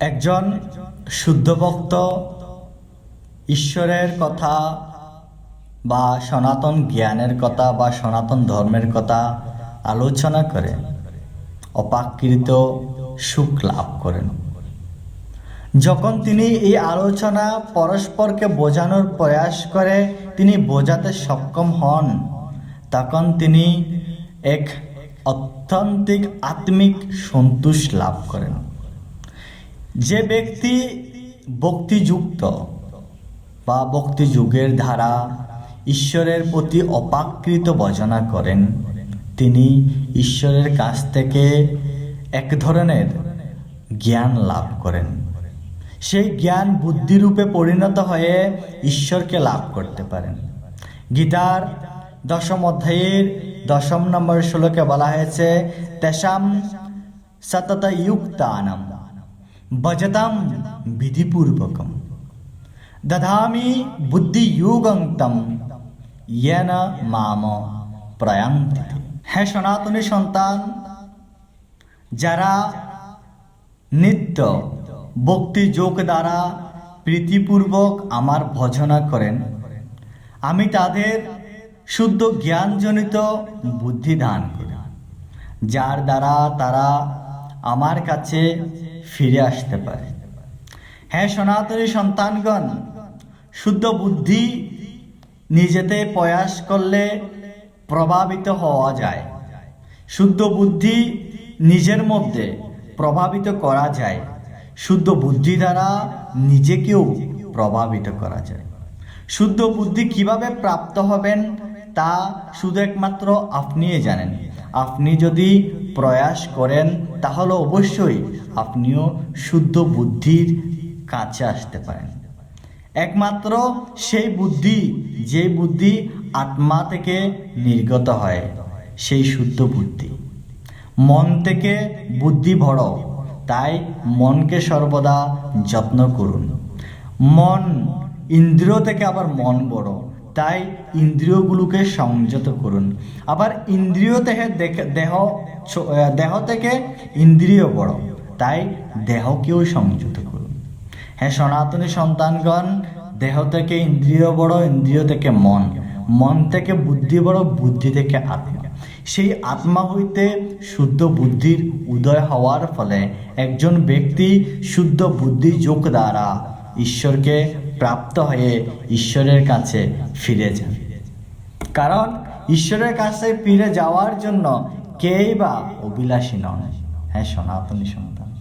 একজন শুদ্ধ ভক্ত, ঈশ্বরের কথা বা সনাতন জ্ঞানের কথা বা সনাতন ধর্মের কথা আলোচনা করে, অপাকৃত সুখ লাভ করেন। যখন তিনি এই আলোচনা পরস্পরকে বোঝানোর প্রয়াস করে, তিনি বোঝাতে সক্ষম হন, তখন তিনি এক অত্যন্তিক আত্মিক সন্তোষ লাভ করেন। যে ব্যক্তি ভক্তিযুক্ত বা ভক্তিযুগের ধারা ঈশ্বরের প্রতি অপাকৃত ভজনা করেন, তিনি ঈশ্বরের কাছ থেকে এক ধরনের জ্ঞান লাভ করেন। সেই জ্ঞান বুদ্ধিরূপে পরিণত হয়ে ঈশ্বরকে লাভ করতে পারেন। গীতার দশম অধ্যায়ের দশম নম্বর শ্লোকে বলা হয়েছে তেসাম সতত যুক্তানম ভজতাম বিধিপূর্বকম দধামি বুদ্ধিযুগং তম ইয়েন মাম প্রয়ান্তি হ্যাঁ সনাতনী সন্তান যারা নিত্য ভক্তি যোগ দ্বারা প্রীতিপূর্বক আমার ভজনা করেন। আমি তাদের শুদ্ধ জ্ঞানজনিত বুদ্ধি দান করি, যার দ্বারা তারা আমার কাছে ফিরে আসতে পারে। হ্যাঁ সনাতনী সন্তানগণ, শুদ্ধ বুদ্ধি নিজেতে প্রয়াস করলে প্রভাবিত হওয়া যায়। শুদ্ধ বুদ্ধি নিজের মধ্যে প্রভাবিত করা যায়। শুদ্ধ বুদ্ধি দ্বারা নিজেকেও প্রভাবিত করা যায়। শুদ্ধ বুদ্ধি কীভাবে প্রাপ্ত হবেন তা শুধু একমাত্র আপনিই জানেন। আপনি যদি প্রয়াস করেন, তাহলে অবশ্যই আপনিও শুদ্ধ বুদ্ধির কাছে আসতে পারেন। একমাত্র সেই বুদ্ধি, যে বুদ্ধি আত্মা থেকে নির্গত হয়, সেই শুদ্ধ বুদ্ধি। মন থেকে বুদ্ধি ভরো, তাই মনকে সর্বদা যত্ন করুন। মন, ইন্দ্রিয় থেকে আবার মন বড় তাই ইন্দ্রিয়গুলোকে সংযত করুন। আবার ইন্দ্রিয় থেকে দেহ দেহ থেকে ইন্দ্রিয় বড়, তাই দেহকেও সংযত করুন। হ্যাঁ সনাতনী সন্তানগণ, দেহ থেকে ইন্দ্রিয় বড়, ইন্দ্রিয় থেকে মন মন থেকে বুদ্ধি বড়, বুদ্ধি থেকে আত্মা। সেই আত্মা হইতে শুদ্ধ বুদ্ধির উদয় হওয়ার ফলে একজন ব্যক্তি শুদ্ধ বুদ্ধি যোগ দ্বারা ঈশ্বরকে প্রাপ্ত হয়ে ঈশ্বরের কাছে ফিরে যান। কারণ ঈশ্বরের কাছে ফিরে যাওয়ার জন্য কেই বা অভিলাষী নন। হ্যাঁ সনাতনী সন্তান।